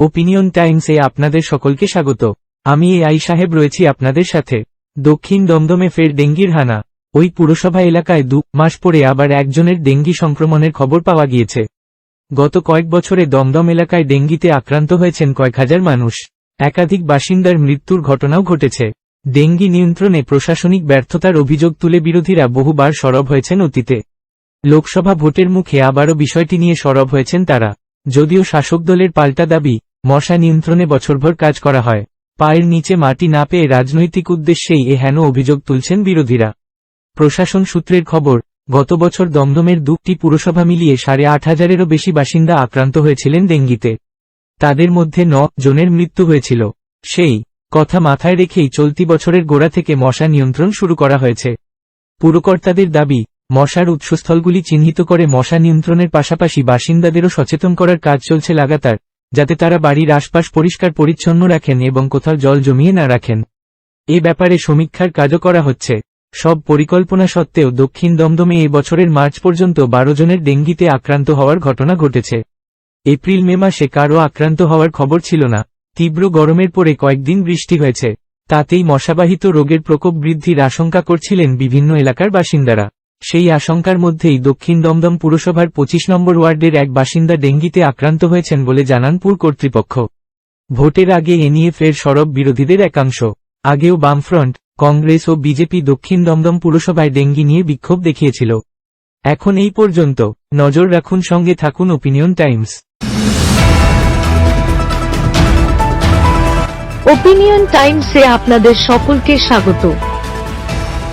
Opinion টাইমসে আপনাদের সকলকে স্বাগত। আমি এ আই সাহেব রয়েছি আপনাদের সাথে। দক্ষিণ দমদমে ফের ডেঙ্গির হানা। ওই পুরসভা এলাকায় দু মাস পরে আবার একজনের ডেঙ্গি সংক্রমণের খবর পাওয়া গিয়েছে। গত কয়েক বছরে দমদম এলাকায় ডেঙ্গিতে আক্রান্ত হয়েছেন কয়েক হাজার মানুষ। একাধিক বাসিন্দার মৃত্যুর ঘটনাও ঘটেছে। ডেঙ্গি নিয়ন্ত্রণে প্রশাসনিক ব্যর্থতার অভিযোগ তুলে বিরোধীরা বহুবার সরব হয়েছেন অতীতে। লোকসভা ভোটের মুখে আবারও বিষয়টি নিয়ে সরব হয়েছেন তারা। যদিও শাসক দলের পাল্টা দাবি, মশা নিয়ন্ত্রণে বছরভর কাজ করা হয়। পায়ের নিচে মাটি না পেয়ে রাজনৈতিক উদ্দেশ্যেই এ হেন অভিযোগ তুলছেন বিরোধীরা। প্রশাসন সূত্রের খবর, গত বছর দমদমের দুটি পুরসভা মিলিয়ে সাড়ে আট হাজারেরও বেশি বাসিন্দা আক্রান্ত হয়েছিলেন ডেঙ্গিতে। তাদের মধ্যে ন জনের মৃত্যু হয়েছিল। সেই কথা মাথায় রেখেই চলতি বছরের গোড়া থেকে মশা নিয়ন্ত্রণ শুরু করা হয়েছে। পুরকর্তাদের দাবি মশার উৎসস্থলগুলি চিহ্নিত করে মশা নিয়ন্ত্রণের পাশাপাশি বাসিন্দাদেরও সচেতন করার কাজ চলছে লাগাতার, যাতে তারা বাড়ির আশপাশ পরিষ্কার পরিচ্ছন্ন রাখেন এবং কোথাও জল জমিয়ে না রাখেন। এ ব্যাপারে সমীক্ষার কাজও করা হচ্ছে। সব পরিকল্পনা সত্ত্বেও দক্ষিণ দমদমে এ বছরের মার্চ পর্যন্ত বারো জনের ডেঙ্গিতে আক্রান্ত হওয়ার ঘটনা ঘটেছে। এপ্রিল মে মাসে কারও আক্রান্ত হওয়ার খবর ছিল না। তীব্র গরমের পরে কয়েকদিন বৃষ্টি হয়েছে। তাতেই মশাবাহিত রোগের প্রকোপ বৃদ্ধির আশঙ্কা করছিলেন বিভিন্ন এলাকার বাসিন্দারা। সেই আশঙ্কার মধ্যেই দক্ষিণ দমদম পুরসভার পঁচিশ নম্বর ওয়ার্ডের এক বাসিন্দা ডেঙ্গিতে আক্রান্ত হয়েছেন বলে জানান পুর কর্তৃপক্ষ। ভোটের আগে এ নিয়ে ফের সরব বিরোধীদের একাংশ। আগেও বামফ্রন্ট, কংগ্রেস ও বিজেপি দক্ষিণ দমদম পুরসভায় ডেঙ্গি নিয়ে বিক্ষোভ দেখিয়েছিল। এখন এই পর্যন্ত, নজর রাখুন সঙ্গে থাকুন ওপিনিয়ন টাইমস। ওপিনিয়ন টাইমসে আপনাদের সকলকে স্বাগত।